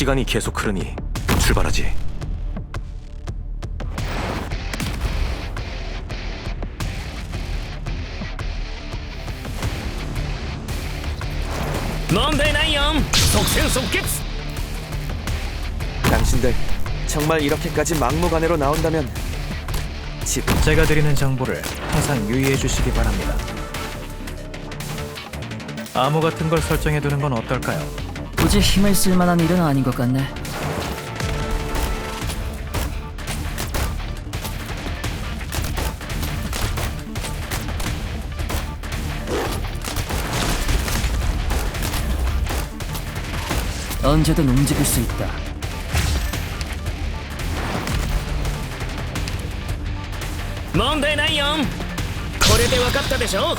시간이 계속 흐르니 출발하지. 넌데나이엄 속생속겠스 당신들 정말 이렇게까지 막무가내로 나온다면 집 제가 드리는 정보를 항상 유의해 주시기 바랍니다. 암호 같은 걸 설정해 두는 건 어떨까요? 굳이 힘을 쓸 만한 일은 아닌 것 같네. 언제든 움직일 수 있다. 問題ないよこれで分かったでしょ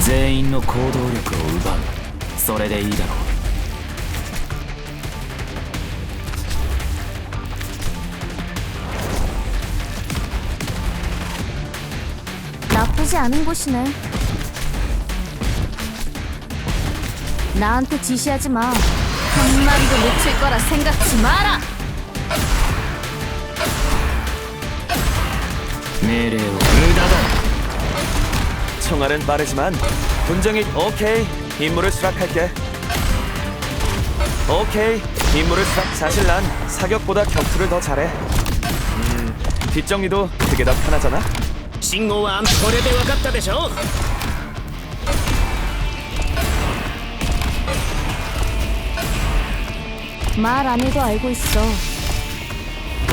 全員の行動力を奪う。それでいいだろう。 익숙하지 않은 곳이네. 나한테 지시하지 마. 한 마리도 놓칠 거라 생각지 마라. 미래의 의다다. 청알은 빠르지만 분정이 오케이 임무를 수락할게. 오케이 임무를 수락 사실 난 사격보다 격투를 더 잘해. 음 뒷정리도 그게 더 편하잖아. 信号はこれで分かったでしょ 말 안 해도 알고 있어.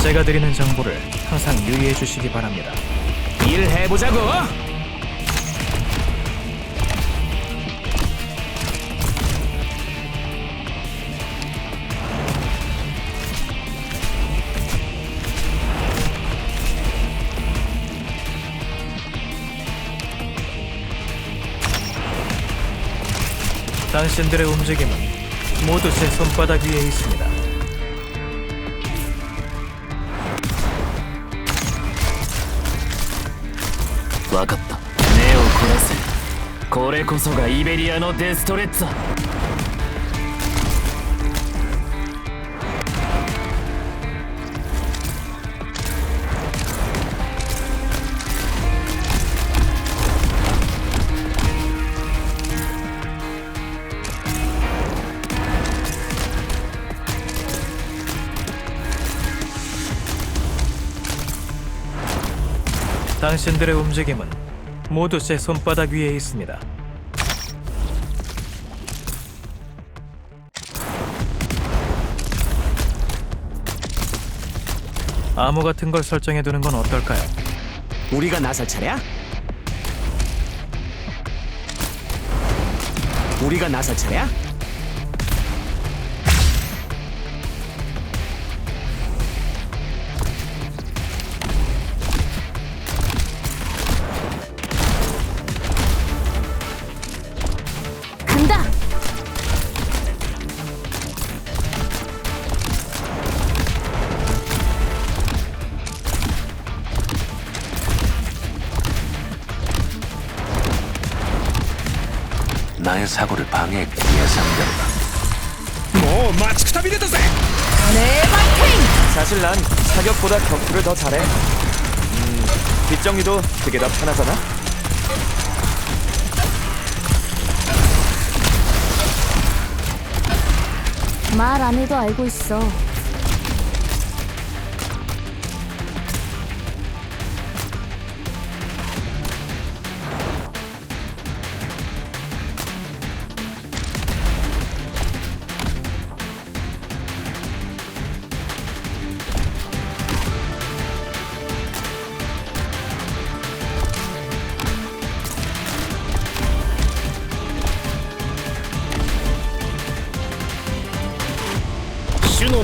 제가 드리는 정보를 항상 유의해 주시기 바랍니다. 일해보자고 당신들의 움직임은 모두 제 손바닥 위에 있습니다. 分かった目を凝らせこれこそがイベリアのデストレッツァ 당신들의 움직임은 모두 제 손바닥 위에 있습니다. 암호 같은 걸 설정해 두는 건 어떨까요? 우리가 나설 차례야? 우리가 나설 차례야? 나의 사고를 방해했고 예상대로 뭐 마치 탑이 됐다세 네, 파이팅! 사실 난 사격보다 격투를 더 잘해. 음, 뒷정리도 그게 더 편하잖아. 말 안 해도 알고 있어.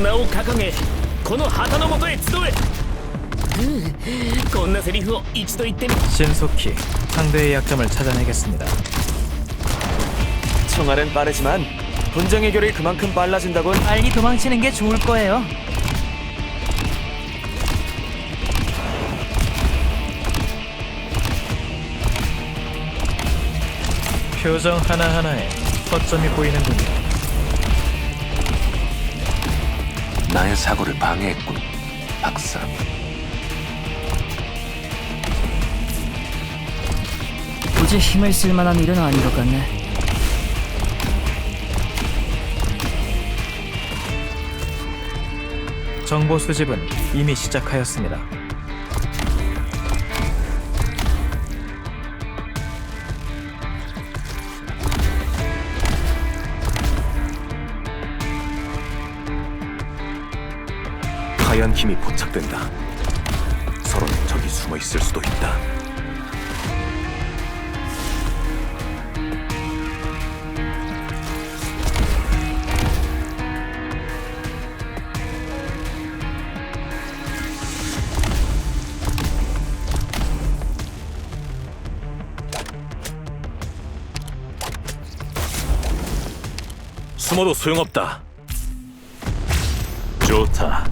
名を掲げこの旗のもとへ集え」こんなセリフを一度言ってみ 신속히 상대의 약점을 찾아내겠습니다. 총알은 빠르지만 분정 해결이 그만큼 빨라진다곤 빨리 도망치는 게 좋을 거예요. 표정 하나하나에 허점이 보이는군요. 나의 사고를 방해했군, 박사. 굳이 힘을 쓸 만한 일은 아닌 것 같네. 정보 수집은 이미 시작하였습니다. 하얀 힘이 포착된다. 서로는 저기 숨어 있을 수도 있다. 숨어도 소용없다. 좋다.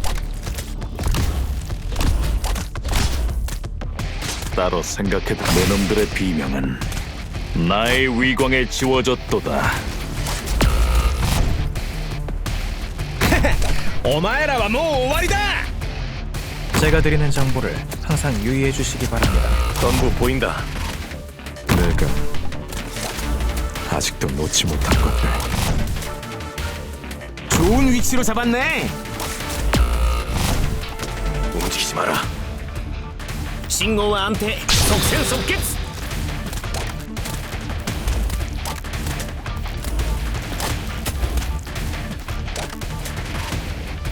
따로 생각해도 내 놈들의 비명은 나의 위광에 지워졌도다. 제가 드리는 정보를 항상 유의해 주시기 바랍니다. 전부 보인다. 내가 아직도 놓지 못한 것들. 좋은 위치로 잡았네. 움직이지 마라. 싱고와 안테 속생속겠.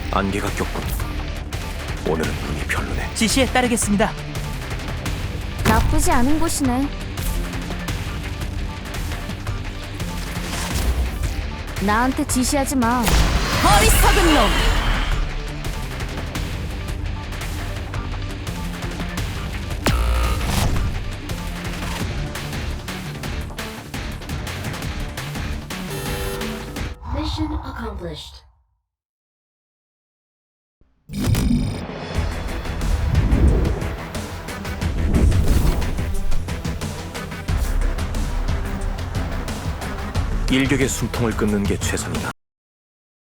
안개가 꼈군. 오늘은 눈이 별로네. 지시에 따르겠습니다. 나쁘지 않은 곳이네. 나한테 지시하지 마. 어리석은 놈! 일격의 숨통을 끊는 게 최선이다.